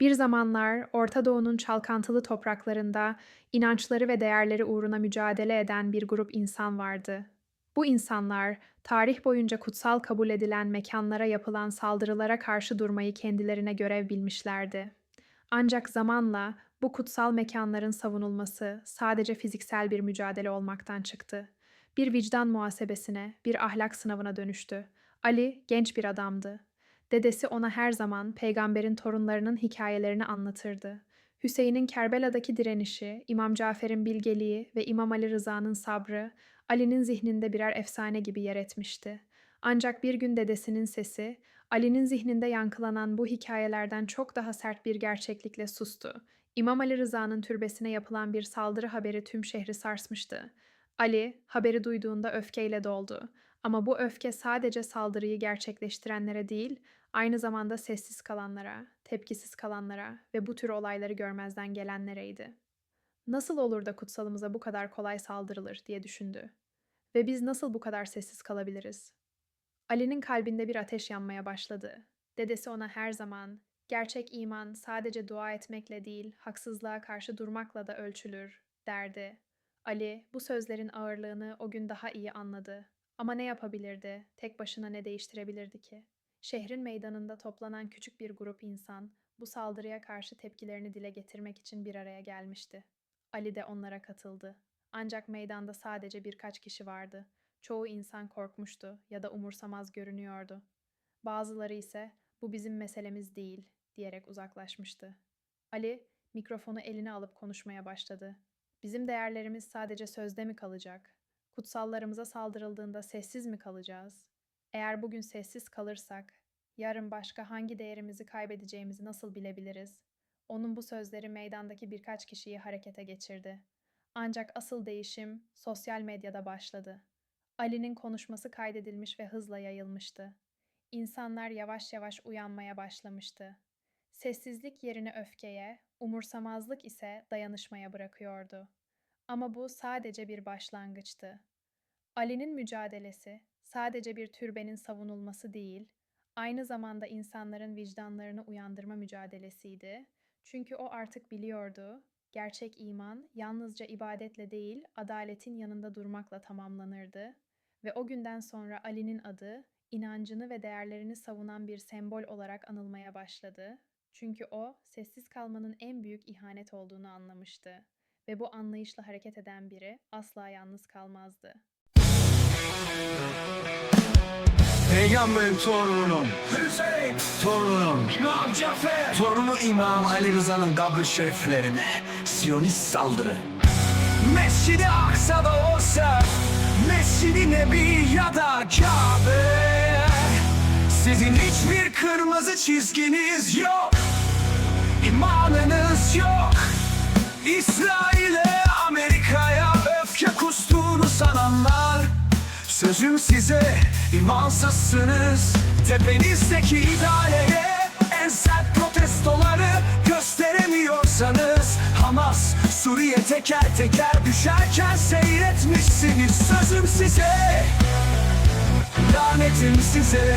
Bir zamanlar Orta Doğu'nun çalkantılı topraklarında inançları ve değerleri uğruna mücadele eden bir grup insan vardı. Bu insanlar tarih boyunca kutsal kabul edilen mekanlara yapılan saldırılara karşı durmayı kendilerine görev bilmişlerdi. Ancak zamanla bu kutsal mekanların savunulması sadece fiziksel bir mücadele olmaktan çıktı. Bir vicdan muhasebesine, bir ahlak sınavına dönüştü. Ali genç bir adamdı. Dedesi ona her zaman peygamberin torunlarının hikayelerini anlatırdı. Hüseyin'in Kerbela'daki direnişi, İmam Cafer'in bilgeliği ve İmam Ali Rıza'nın sabrı Ali'nin zihninde birer efsane gibi yer etmişti. Ancak bir gün dedesinin sesi, Ali'nin zihninde yankılanan bu hikayelerden çok daha sert bir gerçeklikle sustu. İmam Ali Rıza'nın türbesine yapılan bir saldırı haberi tüm şehri sarsmıştı. Ali, haberi duyduğunda öfkeyle doldu. Ama bu öfke sadece saldırıyı gerçekleştirenlere değil, aynı zamanda sessiz kalanlara, tepkisiz kalanlara ve bu tür olayları görmezden gelenlereydi. Nasıl olur da kutsalımıza bu kadar kolay saldırılır diye düşündü. Ve biz nasıl bu kadar sessiz kalabiliriz? Ali'nin kalbinde bir ateş yanmaya başladı. Dedesi ona her zaman, gerçek iman sadece dua etmekle değil, haksızlığa karşı durmakla da ölçülür, derdi. Ali, bu sözlerin ağırlığını o gün daha iyi anladı. Ama ne yapabilirdi? Tek başına ne değiştirebilirdi ki? Şehrin meydanında toplanan küçük bir grup insan, bu saldırıya karşı tepkilerini dile getirmek için bir araya gelmişti. Ali de onlara katıldı. Ancak meydanda sadece birkaç kişi vardı. Çoğu insan korkmuştu ya da umursamaz görünüyordu. Bazıları ise bu bizim meselemiz değil diyerek uzaklaşmıştı. Ali mikrofonu eline alıp konuşmaya başladı. Bizim değerlerimiz sadece sözde mi kalacak? Kutsallarımıza saldırıldığında sessiz mi kalacağız? Eğer bugün sessiz kalırsak, yarın başka hangi değerimizi kaybedeceğimizi nasıl bilebiliriz? Onun bu sözleri meydandaki birkaç kişiyi harekete geçirdi. Ancak asıl değişim sosyal medyada başladı. Ali'nin konuşması kaydedilmiş ve hızla yayılmıştı. İnsanlar yavaş yavaş uyanmaya başlamıştı. Sessizlik yerini öfkeye, umursamazlık ise dayanışmaya bırakıyordu. Ama bu sadece bir başlangıçtı. Ali'nin mücadelesi sadece bir türbenin savunulması değil, aynı zamanda insanların vicdanlarını uyandırma mücadelesiydi. Çünkü o artık biliyordu, gerçek iman yalnızca ibadetle değil, adaletin yanında durmakla tamamlanırdı ve o günden sonra Ali'nin adı inancını ve değerlerini savunan bir sembol olarak anılmaya başladı. Çünkü o sessiz kalmanın en büyük ihanet olduğunu anlamıştı ve bu anlayışla hareket eden biri asla yalnız kalmazdı. Peygamberin torununun Hüseyin, torununun İmam Cafer, torunu İmam Ali Rıza'nın kabri şeriflerine Siyonist saldırı. Mescid-i Aksa'da olsa, Mescid-i Nebi ya da Kabe. Sizin hiçbir kırmızı çizginiz yok, imanınız yok. İsrail'e, Amerika'ya öfke kustuğunu sananlar. Sözüm size imansızsınız. Tepenizdeki idareye en sert protestoları gösteremiyorsanız Hamas Suriye teker teker düşerken seyretmişsiniz. Sözüm size Lanetim size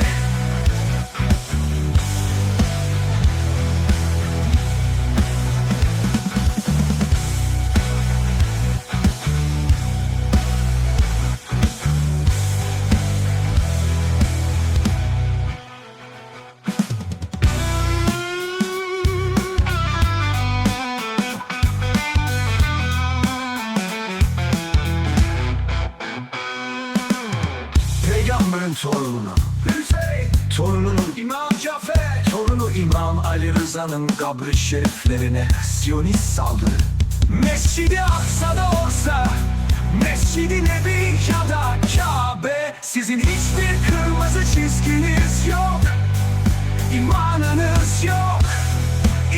Torununa Hüseyin, torununun İmam Cafer torunu İmam Ali Rıza'nın kabri şeriflerine Siyonist saldırı. Mescid-i Aksa'da olsa Mescid-i Nebi ya da Kabe. Sizin hiçbir kırmızı çizginiz yok İmanınız yok.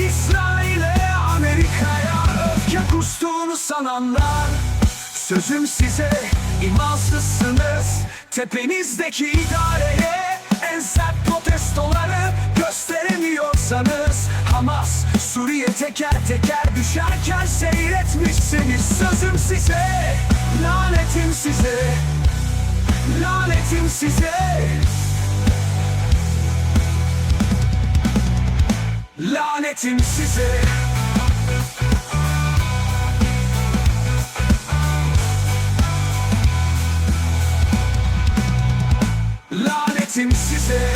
İsrail'e, Amerika'ya öfke kustuğunu sananlar Sözüm size imansızsınız Tepenizdeki idareye en sert protestoları gösteremiyorsanız Hamas Suriye teker teker düşerken seyretmişsiniz. Sözüm size, lanetim size Lanetim size. Lanetim size Lanetim size.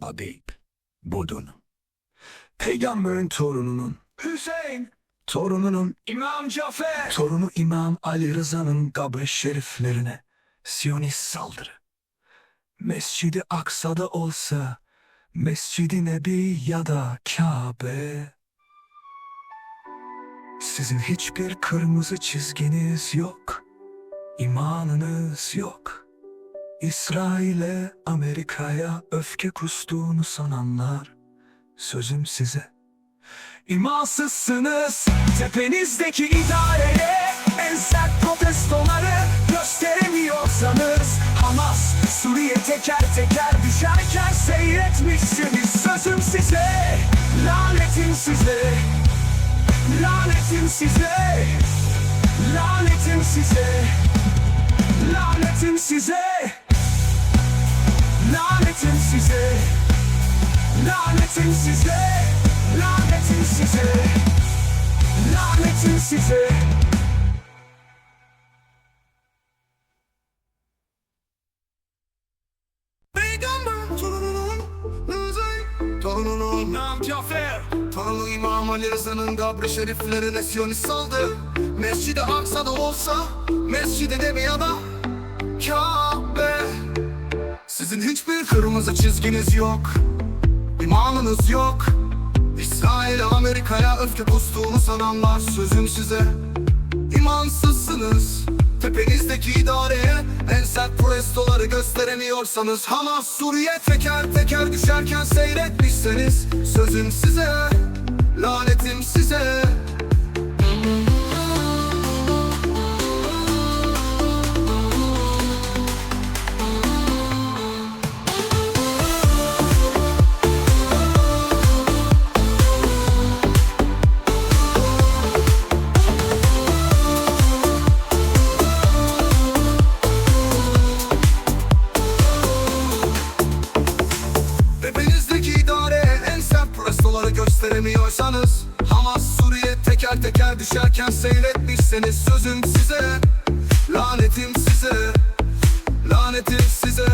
Habib Budun Peygamberin torununun. Hüseyin. Torununun. İmam Cafer. Torunu İmam Ali Rıza'nın kabri şeriflerine Siyonist saldırı Mescidi Aksa'da olsa Mescidi Nebi ya da Kabe Sizin hiçbir kırmızı çizginiz yok İmanınız yok İsrail'e, Amerika'ya öfke kustuğunu sananlar, sözüm size. İmansızsınız, tepenizdeki idareye, en sert protestoları gösteremiyorsanız, Hamas, Suriye teker teker düşerken seyretmişsiniz, sözüm size, lanetim size, lanetim size, lanetim size, lanetim size. Lanetim size. Lanetim size. Lanetim size. Lanetim size Torununun İmam Cafer. Torunu İmam Ali Rıza'nın kabri şeriflerine Siyonist saldı. Mescid-i Aksa'da olsa Mescid-i Nebi ya da Kabe. Sizin hiçbir kırmızı çizginiz yok. İmanınız yok. İsrail'e Amerika'ya öfke kustuğunu sananlar sözüm size. İmansızsınız Tepenizdeki idareye en sert protestoları gösteremiyorsanız Hamas Suriye teker teker düşerken seyretmişseniz Sözüm gösteremiyorsanız Hamas Suriye teker teker düşerken seyretmişseniz Sözüm size, lanetim size Lanetim size